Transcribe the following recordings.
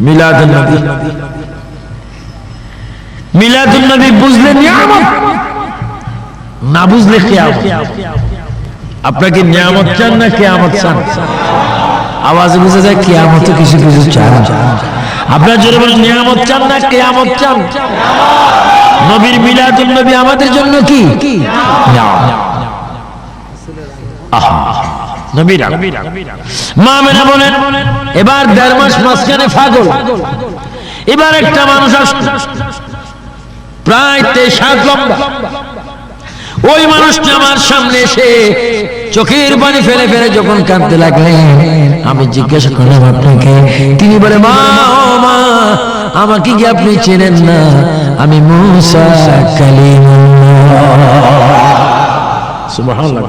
মিলাদুন নবী মিলাদুন নবী বুঝলে নিয়ামত। না বুঝলে কিয়ামত। আপনাকে নিয়ামত চান না কিয়ামত চান? আওয়াজ বুঝে যায় কিয়ামত কিছু কিছু চান। আপনার জন্য বলেন নিয়ামত চান না কিয়ামত চান? নবীর মিলাদুন নবী আমাদের জন্য কি। আহা। এবার দেড় মাস মাঝখানে ফাগল। এবার একটা মানুষ আসলো। প্রায় তেইশ লম্বা। ওই মানুষটা আমার সামনে এসে চোখের পানি ফেলে ফেলে যখন কাঁদতে লাগলেন আমি জিজ্ঞাসা করলাম, আপনাকে? তিনি বলে, মা ও মা, আমাকে কি আপনি চেনেন না? আমি মুসা সুবহানাল্লাহ।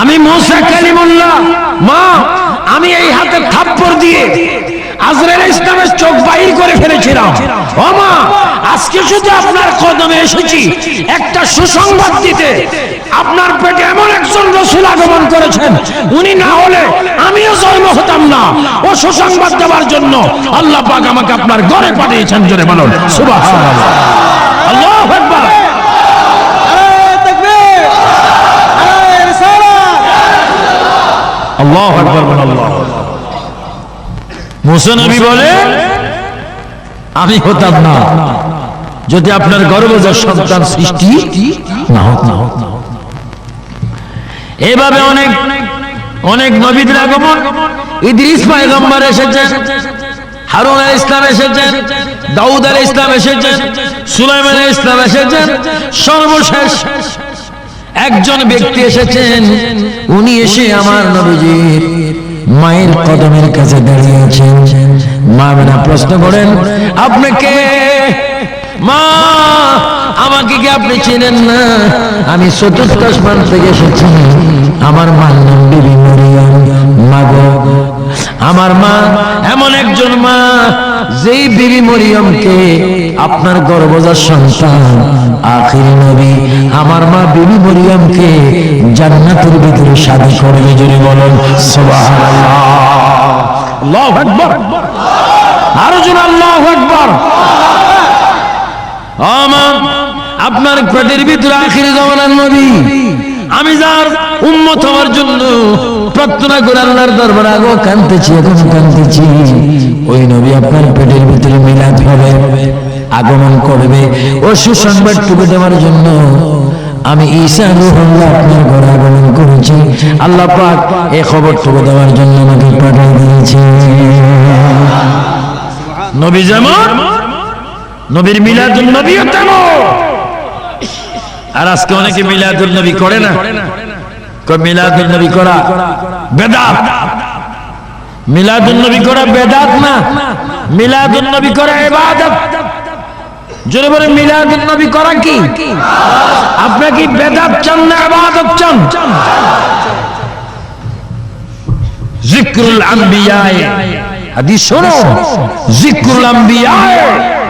আমি মোসা কালিমুল্লাহ। মা, আমি এই হাতে থাপ্পড় দিয়ে আজরাইল ইসলামের চোখ বাহির করে ফেলেছিলাম। ও মা, আজকে শুধু আপনার কদমে এসেছি। একটা সুসংবাদ দিতে। আপনার পেটে এমন একজন রসুল আগমন করেছেন। উনি না হলে আমিও জন্ম হতাম না। ও সুসংবাদ দেওয়ার জন্য আল্লাহ পাক আমাকে আপনার ঘরে পাঠিয়েছেন, জোরে বলুন। সুবহানাল্লাহ। আল্লাহু আকবার। আল্লাহ আকবার আল্লাহ মুসা নবী বলে আমি হতাম না। যদি আপনার গর্ভজাত সন্তান সৃষ্টি না হোক না হোক এভাবে অনেক অনেক নবীদের আগমন। ইদ্রিস পয়গম্বর এসেছেন হারুন আলাইহিস ইসলাম এসেছেন দাউদ আলাইহিস ইসলাম এসেছেন সুলাইমান ইসলাম এসেছেন সর্বশেষ একজন ব্যক্তি এসেছেন উনি এসে আমার নবীজির মায়ের কদমের কাছে দাঁড়িয়েছেন। মা বেনা প্রশ্ন করেন আপনাকে মা আমাকে কি আপনি চিনেন না? আমি চতুর্থ আসমান থেকে এসেছি। আমার মার নাম বিবি মরিয়ম। মা গো আমার মা, এমন একজন মা, যেই বিবি মরিয়মকে আপনার গর্ভজাত সন্তান, আখির নবী, আমার মা বিবি মরিয়মকে জান্নাতের ভিতরে শাদি করবে যদি বলেন আরও জন আল্লাহু আকবার। আপনার পেটের ভিতরে আখির জামানার নবী। আমি যার উন্মত হওয়ার জন্য প্রার্থনা করে আল্লাহর দরবার আগো কানতেছি এখন কানতেছি ওই নবী আপনার পেটের ভিতরে মিলাদ হবে, আগমন করবে। ও সুসংবাদ টুকু দেওয়ার জন্য আমি ঈসা রুহুল্লাহ আপনার ঘরে আগমন করেছি। আল্লাহ পাক এ খবর খবরটুকু দেওয়ার জন্য আমাকে পাঠিয়ে দিয়েছে। নবী যেমন, নবীর মিলাদুল নবীও তেমন। আর আজকে অনেকে মিলাদুল নবী করে না। মিলাদুল নবী করা বেদাত। মিলাদুল নবী করা বেদাত না। মিলাদুল নবী করা ইবাদত। জোরে বলে মিলাদুল নবী করা কি? আপনি কি বেদাত চান না ইবাদত চান? জিক্রুল আম্বিয়ায়ে। হাদিস শোনো। জিক্রুল আম্বিয়ায়ে।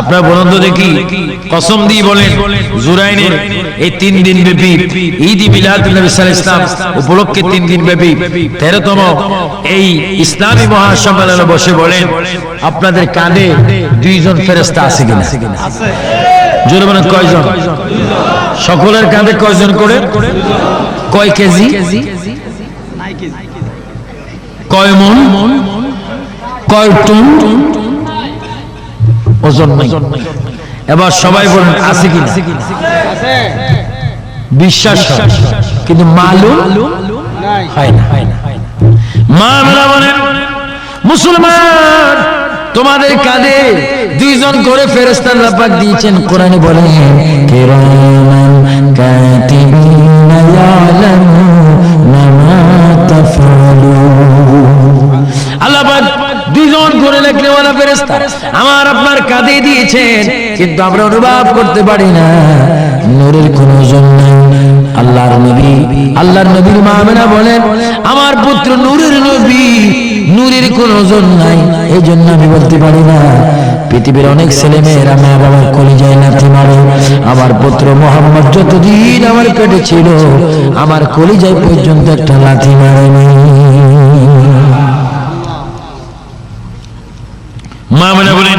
আপনার বলুন তো দেখি কসম দিয়ে বলেন, জুরাইনের এই তিন দিন ব্যাপী ঈদ মিলাদ ইসলাম উপলক্ষে তিন দিন ব্যাপী তেরোতম এই ইসলামী মহাসম্মেলনে বসে বলেন, আপনাদের কাঁধে দুইজন ফেরেস্তা আছে কিনা? জোরে বলেন, কয়জন? সকলের কাঁধে কয়জন করে? কয় কেজি? কয় মন? কয় টন? ওজন নাই এবার সবাই বলেন, আছে কি বিশ্বাস কিন্তু মালুম মা বলেন, মুসলমান, তোমাদের কাঁধে দুইজন করে ফেরেস্তান রাপাক দিয়েছেন। কোরআনে বলেন, কিরামান কাতিবিনা ইয়ালামুনা মা তাফআলুন ফেরেশতা, আমার আপনার দিয়েছেন, কিন্তু আমরা অনুভব করতে পারি না। নূরের কোনো নাই। আল্লাহর নবী, আল্লাহর নবীর বলেন, আমার পুত্র নূরের নবী, নূরের কোনো ওজন নাই। এই জন্য আমি বলতে পারি না, পৃথিবীর অনেক ছেলে মেয়েরা মা বাবার কলিজায় লাথি মারে। আমার পুত্র মোহাম্মদ যতদিন আমার পেটে ছিল, আমার কলিজায় পর্যন্ত একটা লাথি মারেনি। মা বলেন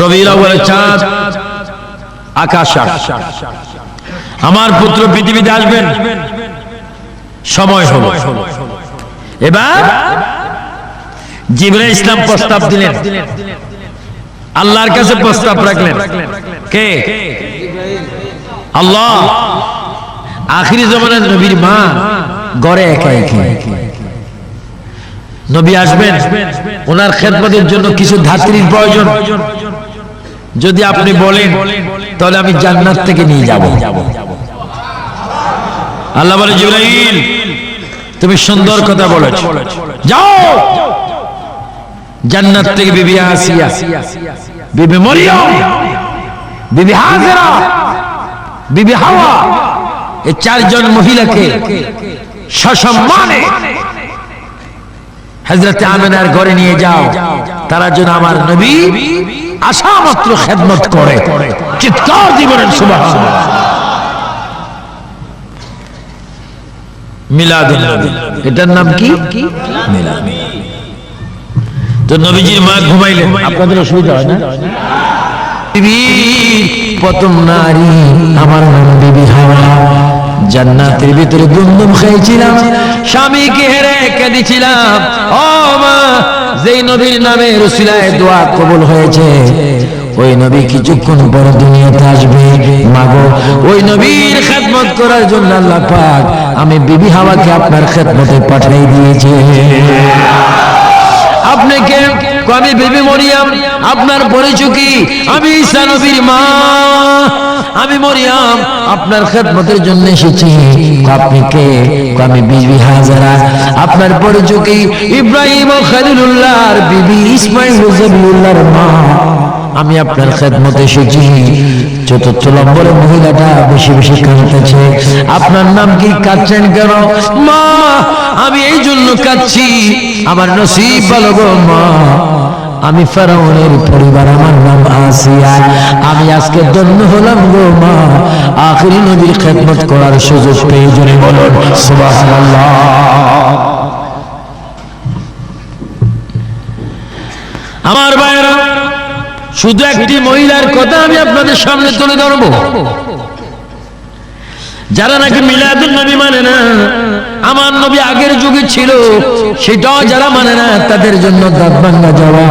রবির বলে চাঁদ আকাশ আমার পুত্র পৃথিবীতে আসবেন, সময় হলো। এবার জিবরা ইসলাম প্রস্তাব দিলেন। আল্লাহর কাছে প্রস্তাব রাখলেন। কে? আল্লাহ। আখিরি জমানের নবীর মা গড়ে একা একা। নবী আসবেন, ওনার খেদমতের জন্য কিছু ধাত্রীর প্রয়োজন। যদি আপনি বলেন, তাহলে আমি জান্নাত থেকে নিয়ে যাব। আল্লাহ বলে, জিব্রাইল, তুমি সুন্দর কথা বলেছ। যাও! জান্নাত থেকে বিবি আসিয়া, বিবি মরিয়ম, বিবি হাজেরা, বিবি হাওয়া, এই চারজন মহিলাকে সসম্মানে হজরত আমেনার ঘরে নিয়ে যাও। তারা যেন আমার নবী আশা মাত্র খেদমত করে। চিৎকার তো নবীজির আপনাদের অসুবিধা হয় না? প্রথম নারী আমার নাম হাওয়া। জান্নাতের ভিতরে দুমদুম খেয়েছিলাম স্বামীকে হেরে কেঁদেছিলাম। ও মা, যেই নবীর নামে রসিলায় দোয়া কবুল হয়েছে, ওই নবী কিছুক্ষণ পর দুনিয়াতে আসবে। মাগো, ওই নবীর খেদমত করার জন্য আল্লাহ পাক আমি বিবি হাওয়াকে আপনার খেদমতে পাঠিয়ে দিয়েছে। আপনাকে আমি বেবি মরিয়াম, আপনার পরিচয় কি আমি ঈসা মা। আমি মরিয়াম, আপনার খেদমতের জন্য এসেছি। আপনি কে? আমি বিবি হাজারা। আপনার পরিচয় কি ইব্রাহিম ও খালিলুল্লাহর বিবি ইসমাইল জবিউল্লাহর মা। আমি আপনার খেদমতে এসেছি। চতুর্থ নম্বরের মহিলাটা বেশি বেশি কাঁদতেছে। আপনার নাম কি কাঁদছেন কেন? মা, আমি এই জন্য কাঁদছি। আমার নসিব গো মা। আমি ফেরাউনের পরিবার, আমার নাম আসিয়া। আমি আজকে ধন্য হলাম গো মা। আখরি নবীর খেদমত করার সুযোগ পেয়ে জোরে বলুন, সুবহানাল্লাহ। আমার ভাইয়েরা শুধু একটি মহিলার কথা আমি আপনাদের সামনে তুলে ধরবো। যারা নাকি মিলাদুল নবী মানে না আমার নবী আগের যুগে ছিল সেটাও যারা মানে না তাদের জন্য যাওয়া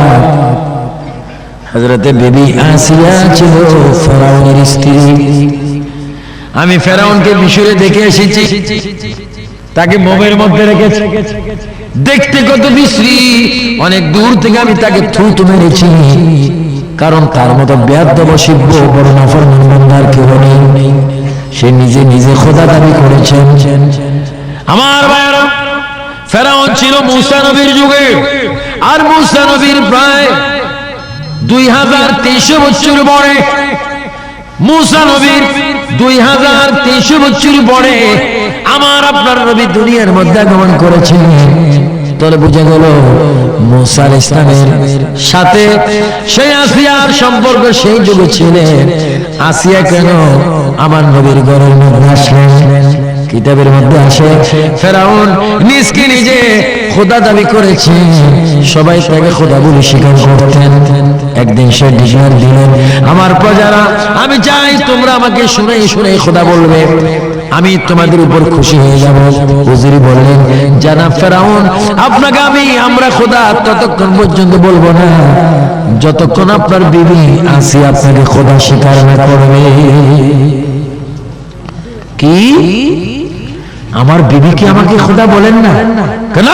হজরতে বেবি আসিয়া ছিল ফেরাউনের স্ত্রী। আমি ফেরাউনকে মিশরে দেখে এসেছি। তাকে মোমের মধ্যে রেখেছে। দেখতে কত বিশ্রী অনেক দূর থেকে আমি তাকে থুতু মেরেছি। কারণ তার মতো বেয়াদব শিব্য নেই। সে নিজে নিজে খোদা দাবি করেছেন। আমার ভাইয়েরা, ফেরাউন ছিল মুসা নবীর যুগে। আর মুসা নবীর প্রায় দুই হাজার তেইশে বছর পরে, মুসা নবীর দুই হাজার তেইশে বছর পরে আমার আপনার নবী দুনিয়ার মধ্যে আগমন করেছেন। তাহলে বুঝে গেল মুসার ইসলামের সাথে সেই আসিয়ার সম্পর্ক সেই যুগে ছিলেন আসিয়া কেন আমার নবীর ঘরের মধ্যে আসলেন? কিতাবের মধ্যে আসে, ফেরাউন নিজকে নিজে খোদা দাবি করেছে। সবাই তাকে খোদা বলে স্বীকার করতেন। একদিন সে দিলেন, আমার প্রজারা, আমি চাই তোমরা আমাকে শুনে শুনে খোদা বলবে। আমি তোমাদের উপর খুশি হয়ে যাব। হুজুরি বললেন, জানা ফেরাউন, আপনাকে আমি, আমরা খোদা ততক্ষণ পর্যন্ত বলব না, যতক্ষণ আপনার বিবি আসি আপনাকে খোদা স্বীকার না করবে। কি? আমার বিবি কি আমাকে খোদা বলেন না? কেন?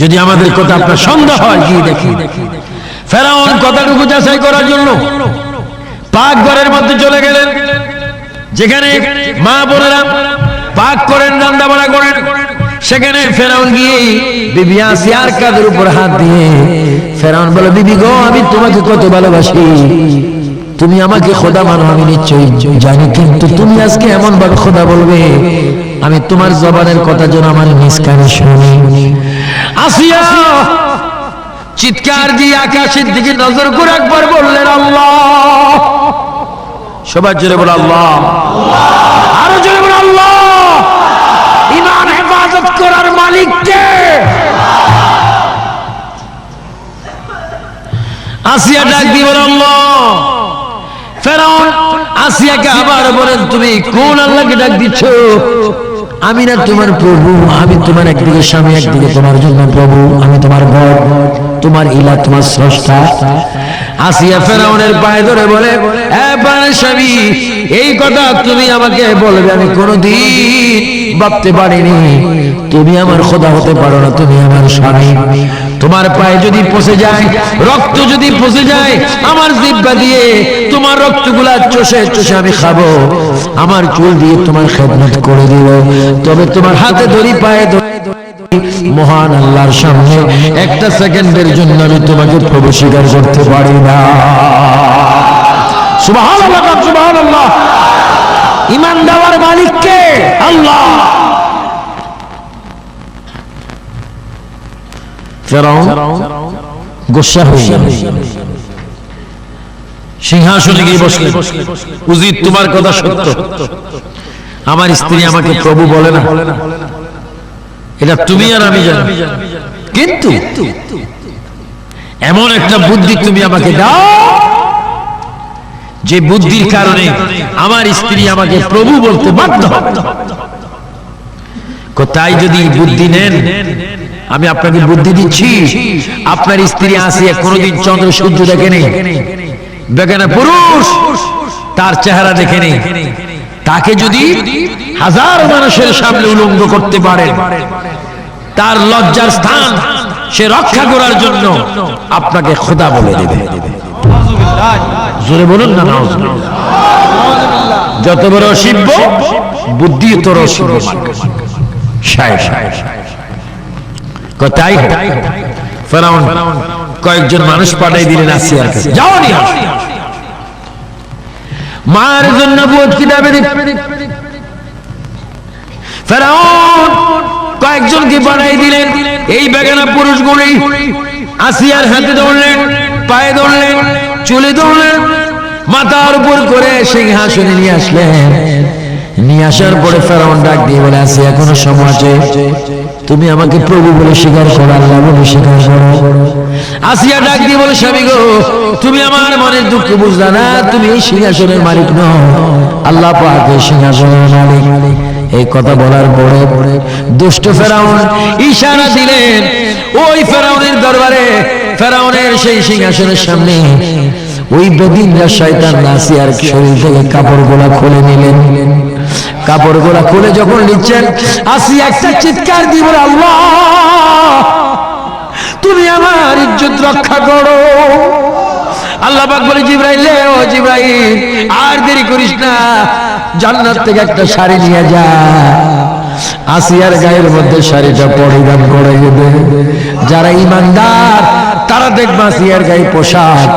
যদি আমাদের কথা আপনার সন্দেহ হয়, গিয়ে দেখি। ফেরাউন কথাটুকু যাচাই করার জন্য পাক ঘরের মধ্যে চলে গেলেন। যেখানে মা বোনেরা পাক করেন, রান্না করেন, সেখানে ফেরাউন গিয়ে বিবি আসিয়ার কাদের উপর হাত দিয়ে ফেরাউন বলে, বিবি গো, আমি তোমাকে কত ভালোবাসি। তুমি আমাকে খোদা মানো, আমি নিশ্চয়ই জানি, কিন্তু তুমি আজকে এমন ভাবে খোদা বলবে, আমি তোমার জবানের কথা যেন আমার নিষ্কানে শুনি। আসিয়া চিৎকার দিয়ে আকাশের দিকে নজর করে একবার বললেন, আল্লাহ সবার জোরে বলে আল্লাহ। আরও জোরে বলে আল্লাহ। ইমান হেফাজত করার মালিককে। আসিয়া ডাক দিয়ে বলে আল্লাহ। ফেরাউন আসিয়াকে আবার বলেন, তুমি কোন আল্লাহকে ডাক দিচ্ছ? আমি না তোমার প্রভু, আমি তোমার একদিকে স্বামী, একদিকে তোমার জন্য প্রভু, আমি তোমার ঘর তোমার ইলা, তোমার স্রষ্টা। আসিয়া ফেরাউনের পায়ে ধরে বলে স্বামী এই কথা তুমি আমাকে বলবে আমি কোনোদিন ভাবতে পারিনি। তুমি আমার খোদা হতে পারো না তুমি আমার স্বামী। তোমার পায়ে যদি পচে যায় রক্ত যদি পচে যায় আমার জিব্বা দিয়ে তোমার রক্তগুলা চষে চষে আমি খাব। আমার চুল দিয়ে তোমার খেদমত করে দিব। তবে তোমার হাতে ধরি পায়ে ধরি মহান আল্লাহর সামনে একটা সেকেন্ডের জন্য আমি তোমাকে প্রভু করতে পারি না। ইমান দেওয়ার মালিক কে? আল্লাহ। তোমার কথা আমার স্ত্রী আমাকে প্রভু বলে না। এটা তুমি আর আমি জানি। কিন্তু এমন একটা বুদ্ধি তুমি আমাকে দাও যে বুদ্ধির কারণে আমার স্ত্রী আমাকে প্রভু বলতে বাধ্য তাই যদি বুদ্ধি নেন আমি আপনাকে বুদ্ধি দিচ্ছি। আপনার স্ত্রী আসিয়া কোনোদিন চন্দ্র সূর্য দেখেনি বেগানা পুরুষ তার চেহারা দেখেনি তাকে যদি হাজার মানুষের সামনে উলঙ্গ করতে পারে। তার লজ্জার স্থান সে রক্ষা করার জন্য আপনাকে খোদা বলে দেবে। জোরে বলুন না যত বড় শিব্য বুদ্ধি তোর কয়েকজন মানুষ পাঠাই দিলেন আসিয়ার যাও মার জন্য কয়েকজনকে পাঠাই দিলেন। এই বেগানা আসিয়ার হাতে ধরলেন, পায়ে ধরলেন, চুলে ধরলেন, মাথার উপর করে সিংহাসনে নিয়ে আসলেন। নিয়ে আসার পরে ফেরাউন ডাক দিয়ে বলে এখনও সময় তুমি আমাকে প্রভু বলে স্বীকার করো, আল্লাহ বলে স্বীকার করো। আসিয়া ডাক দিয়ে বলে, স্বামী গো, তুমি আমার মনের দুঃখ বুঝলা না, তুমি সিংহাসনের মালিক নও। আল্লাহ পাক এই সিংহাসনের মালিক। এই কথা বলার পরে দুষ্ট ফেরাউন ইশারা দিলেন, ওই ফেরাউনের দরবারে, ফেরাউনের সেই সিংহাসনের সামনে ওই বেদিনরা শয়তান নাসিয়ার শরীর থেকে কাপড় গোলা খুলে নিলেন। কাপড় গোলা খুলে যখন নিচ্ছেন, আসি একটা চিৎকার দিব আল্লাহ, তুমি আমার ইজ্জত রক্ষা করো। আল্লাহ পাক বলে, জিব্রাইল ও জিব্রাইল, আর দেরি করিস না জান্নাত থেকে একটা শাড়ি নিয়ে যা। আসিয়ার গায়ের মধ্যে শাড়িটা পরিধান করে দেবে। যারা ইমানদার তারা দেখবে আসিয়ার গায়ে পোশাক।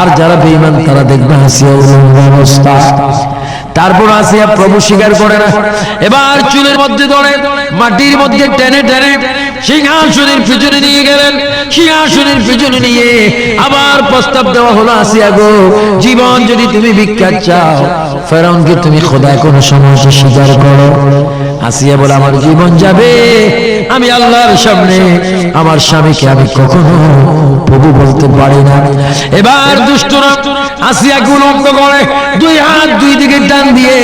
আর যারা বেঈমান, তারা দেখবে আসিয়ার অবস্থা। তারপর আসিয়া প্রভু স্বীকার করে না। এবার চুলের মধ্যে ধরে মাটির মধ্যে টেনে টেনে সিংহাসনের পিছনে নিয়ে গেলেন। সিংহাসনের পিছনে নিয়ে আবার প্রস্তাব দেওয়া হলো আসিয়া গো জীবন যদি তুমি ভিক্ষা চাও ফেরাউনকে তুমি খোদায় কোন সমস্যা স্বীকার করো। আসিয়া বলে আমার জীবন যাবে। আমি আল্লাহর সামনে আমার স্বামীকে আমি কখনো প্রভু বলতে পারি না। এবার দুষ্টরা আসিয়া উলঙ্গ করে। দুই হাত দুই দিকে টান দিয়ে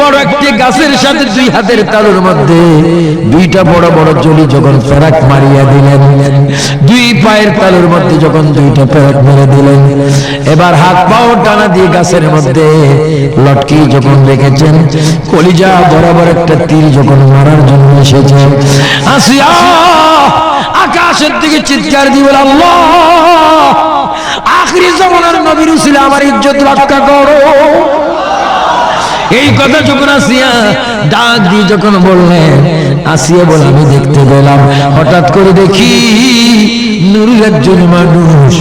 বড় একটি গাছের দুই হাতের তালুর মধ্যে দুইটা বড় বড় যখন মারিয়া দিলেন, দুই পায়ের তালুর মধ্যে যখন দুইটা দিলেন, এবার হাত পাও টানা দিয়ে গাছের মধ্যে লটকি যখন রেখেছেন, কলিজা বরাবর একটা তীর যখন মারার জন্য এসেছে, আসিয়া আকাশের দিকে চিৎকার দিবে আল্লাহ! আখরি জমানার নবীর ছিল আমার ইজ্জত রক্ষা করো। এই কথা যখন আসিয়া ডাক দিয়ে যখন বললেন, আসিয়া বলে, আমি দেখতে পেলাম। হঠাৎ করে দেখি নুরুল একজন মানুষ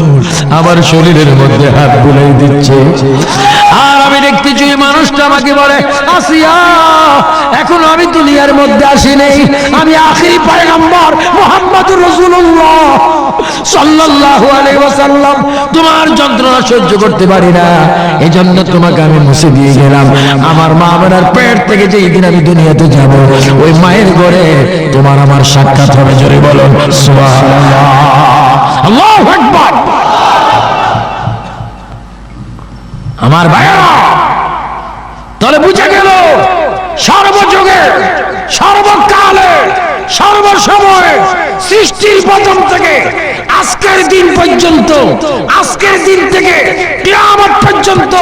আমার শরীরের মধ্যে হাত বুলাই দিচ্ছে। আর আমি দেখতেছি ওই মানুষটা আমাকে বলে, আসিয়া, এখন আমি দুনিয়ার মধ্যে আসি নেই। আমি আখিরি পয়গম্বর মোহাম্মদুর রাসূলুল্লাহ সাল্লাল্লাহু আলাইহি ওয়াসাল্লাম। তোমার যন্ত্রণা সহ্য করতে পারি না। এজন্য তোমাকে আমি মুছে দিয়ে গেলাম। আমার মা আমার পেট থেকে যেই দিন আমি দুনিয়াতে যাব, ওই মায়ের ঘরে তোমার আমার সাক্ষাৎ হবে, জোরে বলো আমার ভাইয়েরা, তাহলে বুঝে গেল, সর্বযুগে, সর্বকালে, সর্বসময় সৃষ্টির প্রথম থেকে আজকের দিন পর্যন্ত, আজকের দিন থেকে কিয়ামত পর্যন্ত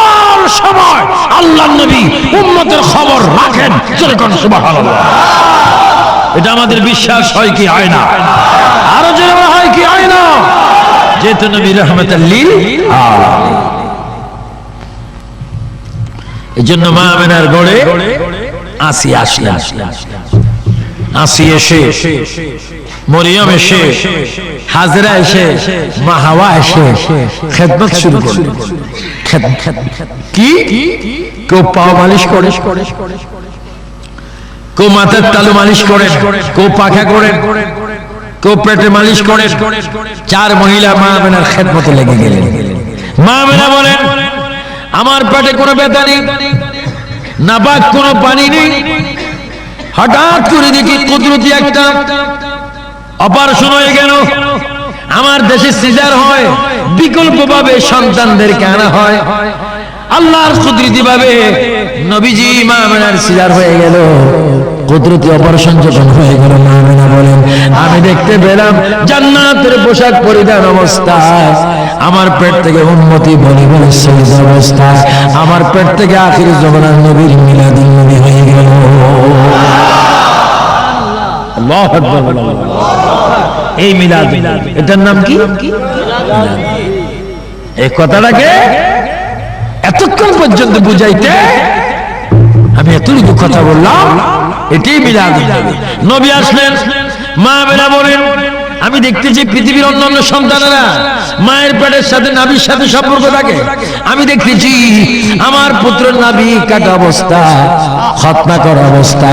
অল সময় আল্লাহ নবী উম্মতের খবর রাখেন। যেরকম সুবহানাল্লাহ। এটা আমাদের বিশ্বাস হয় কি হয় না? আরও যেরকম হয় কি হয় না? যেহেতু নবী রহমতাল্লিল এই জন্য মা আমেনার গড়ে আসি আসলেন আসি এসে মরিয়ম এসে, হাজরা এসে, মা হাওয়া এসে খেদমত শুরু করল। কি? কেউ পাও মালিশ করে, কেউ মাথার তালু মালিশ করে, কেউ পাখা করেন কেউ পেটে মালিশ করে। চার মহিলা মা মেনার খেদমতে লেগে গেলেন। মা আমেনা বলেন, আমার পেটে কোনো ব্যথা নেই নাবাক কোনো পানি নেই। হঠাৎ করে দেখি কুদরতি একটা অপারেশন হয়ে গেল। আমার দেশে সিজার হয় বিকল্প ভাবে সন্তানদেরকে আনা হয়। আল্লাহর কুদরতি ভাবে নবীজি মা মেনার সিজার হয়ে গেল। কুদরতি অপারেশন যখন হয়ে গেল, মা মেনা বলেন, আমি দেখতে পেলাম জান্নাতের পোশাক পরিধান অবস্থায় আমার পেট থেকে উন্মতি, বলে বলে অবস্থায় আমার পেট থেকে আখির জমানার নবীর মিলাদুল নবী হয়ে গেল। আল্লাহু। বলো। এই মিলাদ। এটার নাম কি? এই কথাটাকে এতক্ষণ পর্যন্ত বুঝাইতে আমি এতটুকু কথা বললাম এটি মিলাদ। নবী আসলেন, মা বেলা বলেন আমি দেখতেছি পৃথিবীর অন্যান্য সন্তানেরা মায়ের পেটের সাথে নাবির সাথে সম্পর্ক থাকে। আমি দেখতেছি আমার পুত্র নাবি কাটা অবস্থা, খতনা করা অবস্থা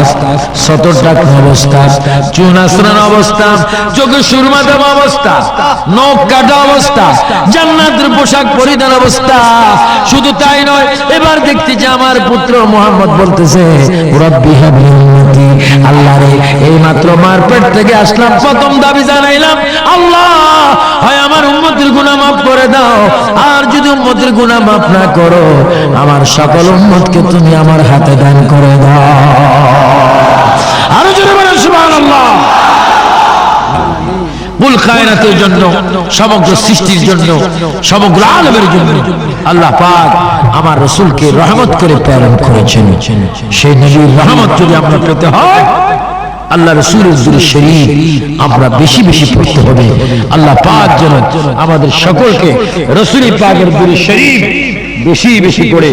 সতর ডাকা অবস্থা, চুন অবস্থা চোখে সুরমা দেওয়া অবস্থা, নখ কাটা অবস্থা, জান্নাতের পোশাক পরিধান অবস্থা। শুধু তাই নয়, এবার দেখতেছি আমার পুত্র মোহাম্মদ বলতেছে, রব্বি হাবলি উম্মতি আল্লাহ রে এই মাত্র মার পেট থেকে আসলাম, প্রথম দাবি জানাইলাম, আল্লাহ, হয় আমার উম্মতের গুনাহ মাফ করে দাও, আর যদি উম্মতের গুনাহ মাফ না করো, আমার সকল উম্মতকে তুমি আমার হাতে দান করে দাও। আরও জোরে বলেন, সুবহানাল্লাহ। কুল কায়নাতের জন্য, সমগ্র সৃষ্টির জন্য, সমগ্র আলমের জন্য, আল্লাহ পাক আমার রসুলকে রহমত করে প্রেরণ করেছেন। সেই নবীর রহমত যদি আমরা পেতে হয়, আল্লাহ রসুলের শরীফ আমরা বেশি বেশি পড়তে হবে। আল্লাহ পাক যেন আমাদের সকলকে রসুল পাকের দুরুদ শরীফ বেশি বেশি করে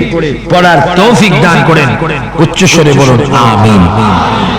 পড়ার তৌফিক দান করেন। উচ্চস্বরে বলুন, আমিন।